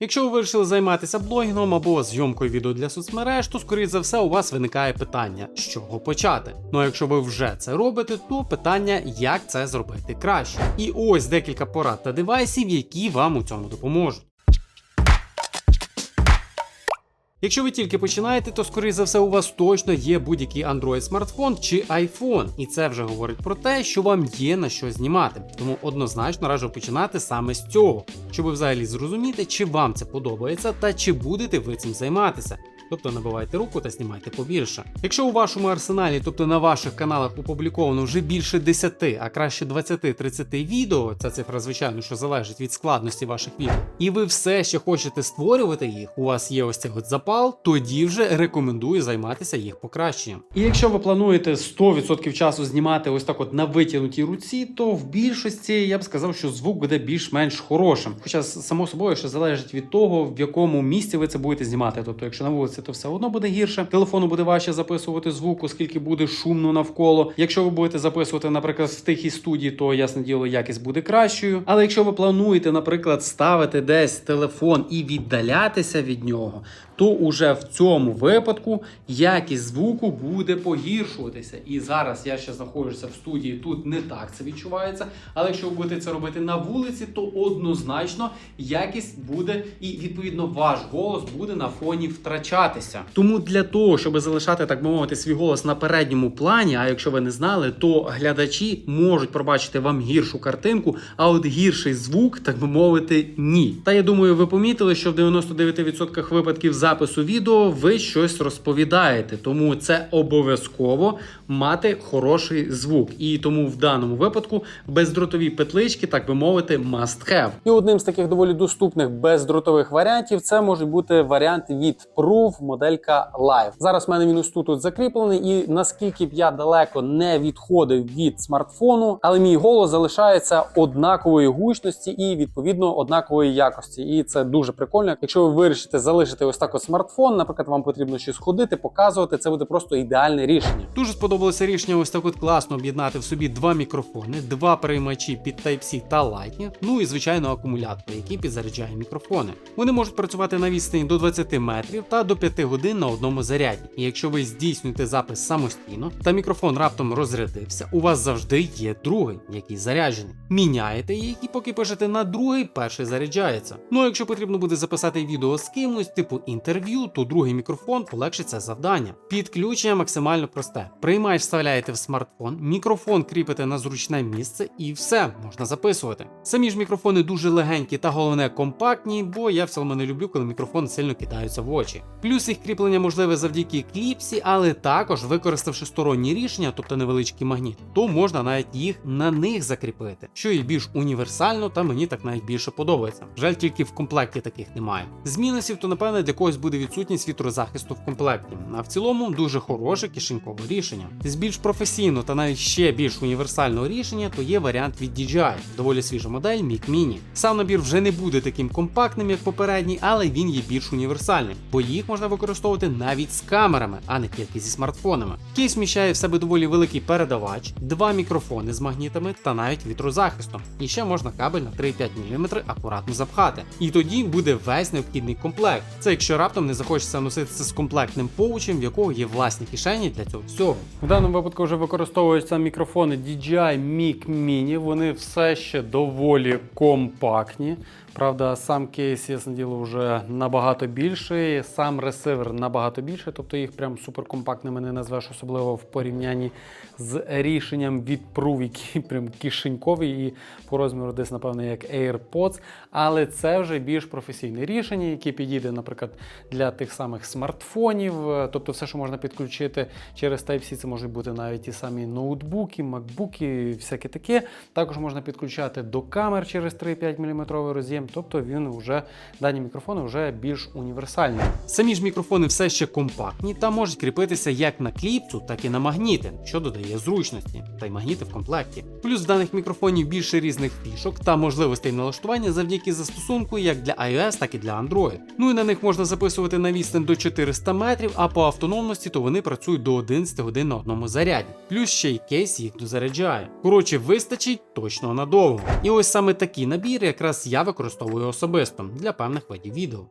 Якщо ви вирішили займатися блогінгом або зйомкою відео для соцмереж, то скоріше за все у вас виникає питання, з чого почати. Ну а якщо ви вже це робите, то питання, як це зробити краще. І ось декілька порад та девайсів, які вам у цьому допоможуть. Якщо ви тільки починаєте, то скоріше за все у вас точно є будь-який Android смартфон чи iPhone, і це вже говорить про те, що вам є на що знімати. Тому однозначно раджу починати саме з цього, щоб взагалі зрозуміти, чи вам це подобається та чи будете ви цим займатися. Тобто набивайте руку та знімайте побільше. Якщо у вашому арсеналі, тобто на ваших каналах опубліковано вже більше 10, а краще 20-30 відео, ця цифра, звичайно, що залежить від складності ваших відео, і ви все ще хочете створювати їх, у вас є ось цей от запал, тоді вже рекомендую займатися їх покращенням. І якщо ви плануєте 100% часу знімати ось так от на витягнутій руці, то в більшості я б сказав, що звук буде більш-менш хорошим. Хоча само собою ще залежить від того, в якому місці ви це будете знімати. Тобто, якщо на вулиці, то все одно буде гірше. Телефону буде важче записувати звук, оскільки буде шумно навколо. Якщо ви будете записувати, наприклад, в тихій студії, то ясне діло, якість буде кращою. Але якщо ви плануєте, наприклад, ставити десь телефон і віддалятися від нього, то уже в цьому випадку якість звуку буде погіршуватися. І зараз я ще знаходжуся в студії, тут не так це відчувається. Але якщо ви будете це робити на вулиці, то однозначно якість буде і відповідно ваш голос буде на фоні втрачатися. Тому для того, щоб залишати, так би мовити, свій голос на передньому плані, а якщо ви не знали, то глядачі можуть пробачити вам гіршу картинку, а от гірший звук, так би мовити, ні. Та я думаю, ви помітили, що в 99% випадків запису відео ви щось розповідаєте, тому це обов'язково мати хороший звук. І тому в даному випадку бездротові петлички, так би мовити, must have. І одним з таких доволі доступних бездротових варіантів це може бути варіант від Proof моделька Live. Зараз в мене він ось тут от закріплений, і наскільки б я далеко не відходив від смартфону, але мій голос залишається однакової гучності і відповідно однакової якості. І це дуже прикольно. Якщо ви вирішите залишити ось так от смартфон, наприклад, вам потрібно щось ходити, показувати, це буде просто ідеальне рішення. Дуже сподобалося рішення ось так от класно об'єднати в собі два мікрофони, два приймачі під Type-C та Lightning, ну і звичайно акумулятор, який підзаряджає мікрофони. Вони можуть працювати на відстані до 20 метрів та до 5 годин на одному заряді. І якщо ви здійснюєте запис самостійно та мікрофон раптом розрядився, у вас завжди є другий, який заряджений. Міняєте їх і поки пишете на другий, перший заряджається. Ну а якщо потрібно буде записати відео з кимось, типу інтерв'ю, то другий мікрофон полегшить це завдання. Підключення максимально просте. Приймач вставляєте в смартфон, мікрофон кріпите на зручне місце і все можна записувати. Самі ж мікрофони дуже легенькі та головне компактні, бо я в цілому не люблю, коли мікрофони сильно кидаються в очі. Плюс їх кріплення можливе завдяки кліпсі, але також використавши сторонні рішення, тобто невеличкий магніт, то можна навіть їх на них закріпити, що є більш універсально та мені так навіть більше подобається. Жаль, тільки в комплекті таких немає. З мінусів, то напевне для когось буде відсутність вітрозахисту в комплекті. А в цілому дуже хороше кишенькове рішення. З більш професійного та навіть ще більш універсального рішення, то є варіант від DJI, доволі свіжа модель Mic Mini. Сам набір вже не буде таким компактним, як попередній, але він є більш універсальним, бо їх можна використовувати навіть з камерами, а не тільки зі смартфонами. Кейс вміщає в себе доволі великий передавач, два мікрофони з магнітами та навіть вітрозахистом. І ще можна кабель на 3,5 мм акуратно запхати. І тоді буде весь необхідний комплект. Це якщо раптом не захочеться носитися з комплектним поучем, в якого є власні кишені для цього всього. В даному випадку вже використовуються мікрофони DJI Mic Mini. Вони все ще доволі компактні. Правда, сам кейс, ясне діло, вже набагато більший, сам ресивер набагато більший, тобто їх прям суперкомпактними не назвеш, особливо в порівнянні з рішенням від Proof, який прям кишеньковий і по розміру десь, напевно, як AirPods. Але це вже більш професійне рішення, яке підійде, наприклад, для тих самих смартфонів, тобто все, що можна підключити через Type-C, це можуть бути навіть ті самі ноутбуки, макбуки, всяке таке. Також можна підключати до камер через 3,5 мм роз'єм, тобто він вже дані мікрофони вже більш універсальні. Самі Самі ж мікрофони все ще компактні та можуть кріпитися як на кліпсу, так і на магніти, що додає зручності, та й магніти в комплекті. Плюс в даних мікрофонів більше різних фішок та можливостей налаштування завдяки застосунку як для iOS, так і для Android. Ну і на них можна записувати на відстань до 400 метрів, а по автономності то вони працюють до 11 годин на одному заряді. Плюс ще й кейс їх дозаряджає. Коротше, вистачить точно надовго. І ось саме такі набіри якраз я використовую особисто для певних видів відео.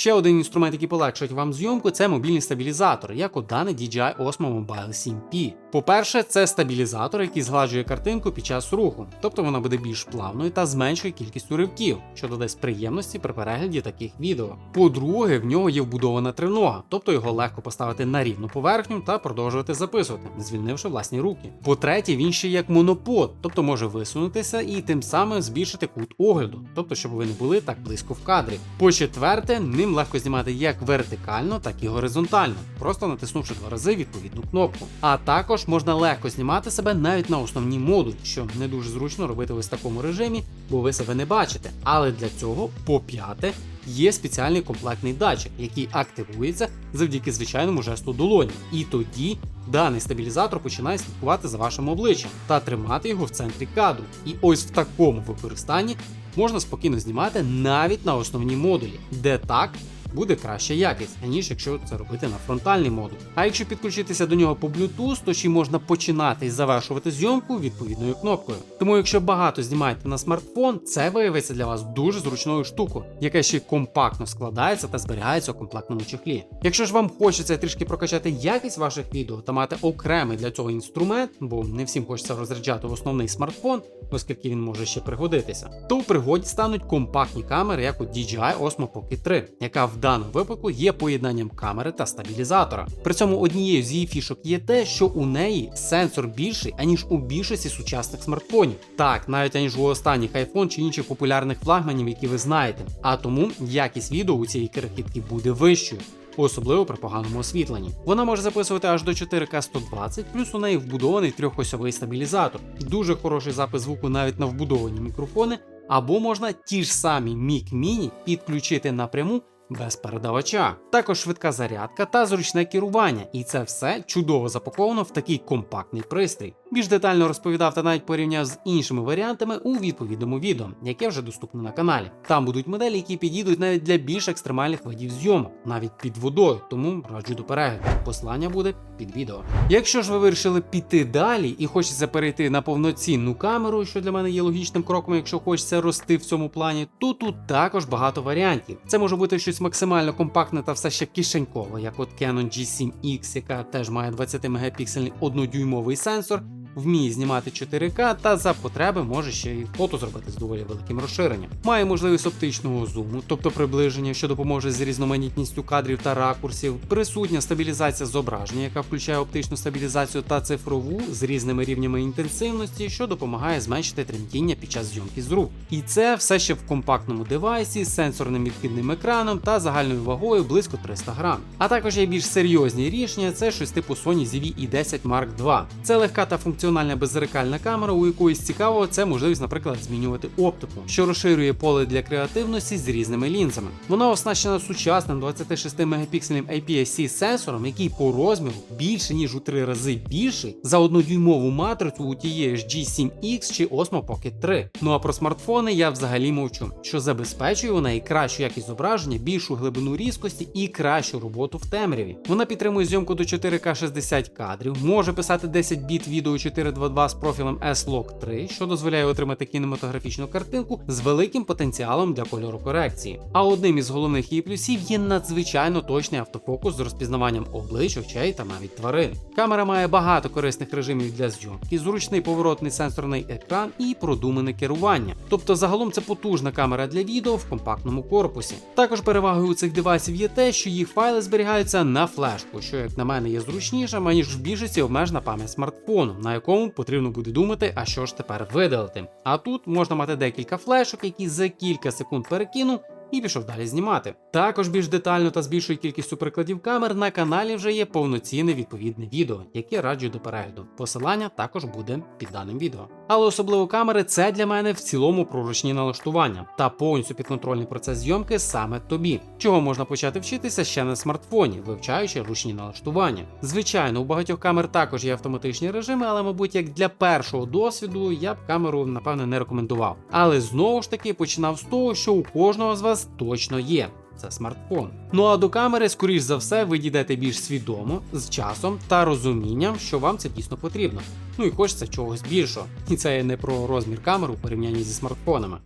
Ще один інструмент, який полегшить вам зйомку, це мобільний стабілізатор, як у даний DJI Osmo Mobile 7P. По-перше, це стабілізатор, який згладжує картинку під час руху, тобто вона буде більш плавною та зменшує кількість уривків, що додасть приємності при перегляді таких відео. По-друге, в нього є вбудована тринога, тобто його легко поставити на рівну поверхню та продовжувати записувати, звільнивши власні руки. По-третє, він ще як монопод, тобто може висунутися і тим самим збільшити кут огляду, тобто щоб ви не були так близько в кадрі. По-четверте, ним легко знімати як вертикально, так і горизонтально, просто натиснувши два рази відповідну кнопку. А також можна легко знімати себе навіть на основній модулі, що не дуже зручно робити ось в такому режимі, бо ви себе не бачите. Але для цього, по п'яте, є спеціальний комплектний датчик, який активується завдяки звичайному жесту долоні. І тоді даний стабілізатор починає слідкувати за вашим обличчям та тримати його в центрі кадру. І ось в такому використанні можна спокійно знімати навіть на основній модулі, де так. Буде краща якість, аніж якщо це робити на фронтальний модуль. А якщо підключитися до нього по Bluetooth, то ще можна починати і завершувати зйомку відповідною кнопкою. Тому, якщо багато знімаєте на смартфон, це виявиться для вас дуже зручною штукою, яка ще компактно складається та зберігається у комплектному чехлі. Якщо ж вам хочеться трішки прокачати якість ваших відео та мати окремий для цього інструмент, бо не всім хочеться розряджати в основний смартфон, оскільки він може ще пригодитися, то в пригоді стануть компактні камери, як у DJI Osmo Pocket 3, яка в даному випадку є поєднанням камери та стабілізатора. При цьому однією з її фішок є те, що у неї сенсор більший, аніж у більшості сучасних смартфонів. Так, навіть аніж у останніх iPhone чи інших популярних флагманів, які ви знаєте. А тому якість відео у цієї крихітки буде вищою. Особливо при поганому освітленні. Вона може записувати аж до 4К 120, плюс у неї вбудований трьохосьовий стабілізатор. Дуже хороший запис звуку навіть на вбудовані мікрофони, або можна ті ж самі Mic Mini підключити напряму без передавача. Також швидка зарядка та зручне керування, і це все чудово запаковано в такий компактний пристрій. Більш детально розповідав та навіть порівняв з іншими варіантами у відповідному відео, яке вже доступне на каналі. Там будуть моделі, які підійдуть навіть для більш екстремальних видів зйомок, навіть під водою, тому раджу до перегляду. Послання буде під відео. Якщо ж ви вирішили піти далі і хочеться перейти на повноцінну камеру, що для мене є логічним кроком, якщо хочеться рости в цьому плані, то тут також багато варіантів. Це може бути щось максимально компактне та все ще кишенькове, як от Canon G7X, яка теж має 20 мегапіксельний однодюймовий сенсор. Вміє знімати 4К та за потреби може ще й фото зробити з доволі великим розширенням. Має можливість оптичного зуму, тобто приближення, що допоможе з різноманітністю кадрів та ракурсів, присутня стабілізація зображення, яка включає оптичну стабілізацію та цифрову з різними рівнями інтенсивності, що допомагає зменшити тремтіння під час зйомки з рук. І це все ще в компактному девайсі з сенсорним відкидним екраном та загальною вагою близько 300 грам. А також є більш серйозні рішення, це щось типу Sony ZV-E10 Mark II. Це легка та функціональна беззеркальна камера, у якої з цікавого це можливість, наприклад, змінювати оптику, що розширює поле для креативності з різними лінзами. Вона оснащена сучасним 26 мегапіксельним APS-C сенсором, який по розміру більше ніж у три рази більший за однодюймову матрицю у тієї ж G7X чи Osmo Pocket 3. Ну а про смартфони я взагалі мовчу, що забезпечує у неї кращу якість зображення, більшу глибину різкості і кращу роботу в темряві. Вона підтримує зйомку до 4К 60 кадрів, може писати 10 біт відео 422 з профілем S-Log 3, що дозволяє отримати кінематографічну картинку з великим потенціалом для кольору корекції. А одним із головних її плюсів є надзвичайно точний автофокус з розпізнаванням облич, очей та навіть тварин. Камера має багато корисних режимів для зйомки, зручний поворотний сенсорний екран і продумане керування. Тобто, загалом це потужна камера для відео в компактному корпусі. Також перевагою у цих девайсів є те, що їх файли зберігаються на флешку, що, як на мене, є зручнішим, аніж в більшості обмежена пам'ять смартфону, на якому потрібно буде думати, а що ж тепер видалити. А тут можна мати декілька флешок, які за кілька секунд перекину. І пішов далі знімати. Також більш детально та з більшою кількістю прикладів камер на каналі вже є повноцінне відповідне відео, яке раджу до перегляду. Посилання також буде під даним відео. Але особливо камери це для мене в цілому проручні налаштування та повністю підконтрольний процес зйомки саме тобі, чого можна почати вчитися ще на смартфоні, вивчаючи ручні налаштування. Звичайно, у багатьох камер також є автоматичні режими, але, мабуть, як для першого досвіду я б камеру напевне не рекомендував. Але знову ж таки починав з того, що у кожного з вас точно є. Це смартфон. Ну а до камери, скоріш за все, ви дійдете більш свідомо, з часом та розумінням, що вам це дійсно потрібно. Ну і хочеться чогось більшого. І це не про розмір камер у порівнянні зі смартфонами.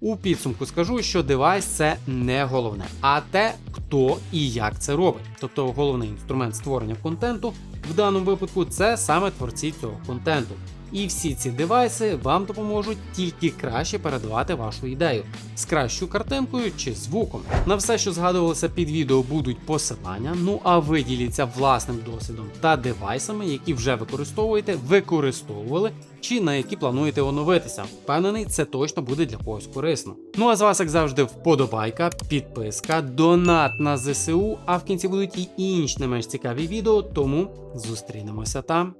У підсумку скажу, що девайс це не головне, а те, хто і як це робить. Тобто головний інструмент створення контенту в даному випадку це саме творці цього контенту. І всі ці девайси вам допоможуть тільки краще передавати вашу ідею з кращою картинкою чи звуком. На все, що згадувалося під відео, будуть посилання. Ну а ви діліться власним досвідом та девайсами, які вже використовуєте, використовували чи на які плануєте оновитися. Впевнений, це точно буде для когось корисно. Ну а з вас, як завжди, вподобайка, підписка, донат на ЗСУ. А в кінці будуть і інші не менш цікаві відео, тому зустрінемося там.